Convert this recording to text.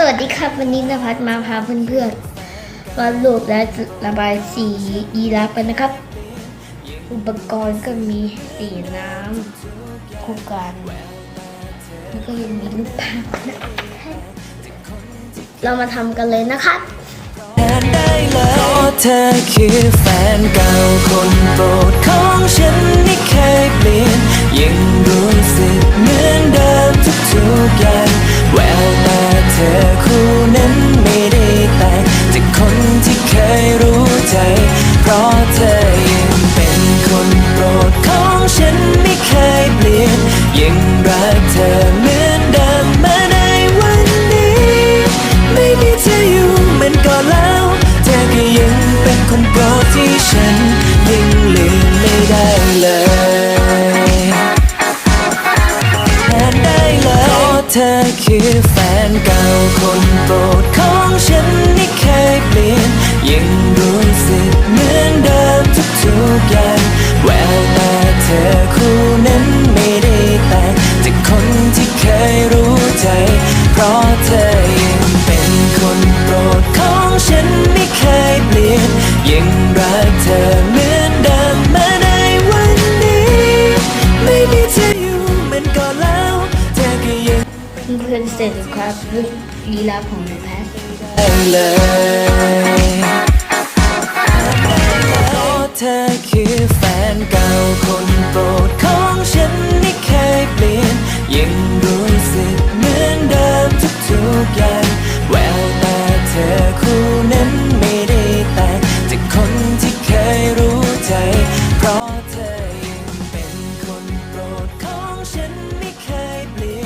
สวัสดีครับวันนี้นภัสมาพาเพื่อนๆวาดรูปและระบายสียีราฟกันนะครับ อุปกรณ์ก็มีสีน้ำคู่กันแล้วก็ยังมีรูปภาพนะเรามาทำกันเลยนะครับแทนได้เลยเพราะเธอคือแฟนเก่าคนโปรดของฉันไม่เคยเปลี่ยนยังรู้ ธอคู่นั้นไม่ได้ต่างจากคนที่เคยรู้ใจ เพราะเธอยังเป็นคนโปรดของฉันไม่เคยเปลี่ยน ยังรักเธอเหมือนเดิมมาในวันนี้ ไม่มีเธออยู่เหมือนก่อนแล้ว เธอก็ยังเป็นคนโปรดที่ฉัน ธอคือแฟนเก่าคนโปรดของฉันไม่เคยเปลี่ยน ยังรู้สึกเหมือนเดิมทุกๆอย่างแววตาเธอคู่นั้นไม่ได้แต่งจากคนที่เคยรู้ใจ เพราะเธอยังเป็นคนโปรดของฉันไม่เคยเปลี่ยน ยังรักเธอ เป็นเตจครับลีลาของแพทเธอคือแฟนเก่าคนโปรดของฉันไม่เคยเปลี่ยน ยังรู้สึกเหมือนเดิมทุกทุกอย่างแววตาเธอคู่นั้นไม่ได้แต่งจากคนที่เคยรู้ใจ เพราะเธอยังเป็นคนโปรดของฉัน